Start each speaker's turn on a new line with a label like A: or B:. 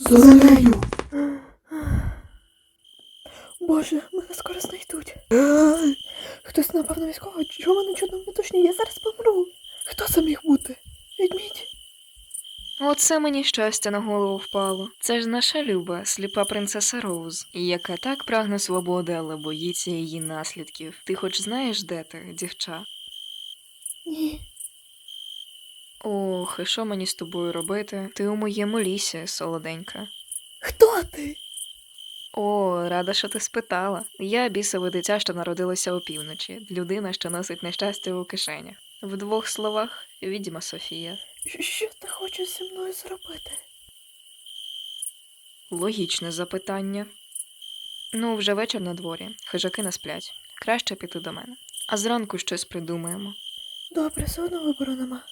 A: Зорелею!
B: Боже, мене скоро знайдуть. Хтось, напевно, військовий, чого мене чудно не я зараз помру. Хто це міг бути? Відмідь.
C: Оце мені щастя на голову впало. Це ж наша люба, сліпа принцеса Роуз, яка так прагне свободи, але боїться її наслідків. Ти хоч знаєш, де ти, дівча?
B: Ні.
C: Ох, і що мені з тобою робити? Ти у моєму лісі, солоденька.
B: Хто ти?
C: О, рада, що ти спитала. Я бісове дитя, що народилося опівночі, людина, що носить нещастя у кишенях. В двох словах, відьма Софія.
B: Що ти хочеш зі мною зробити?
C: Логічне запитання. Ну, вже вечір на дворі, хижаки не сплять. Краще піти до мене. А зранку щось придумаємо.
B: Добре, все одно вибору нема.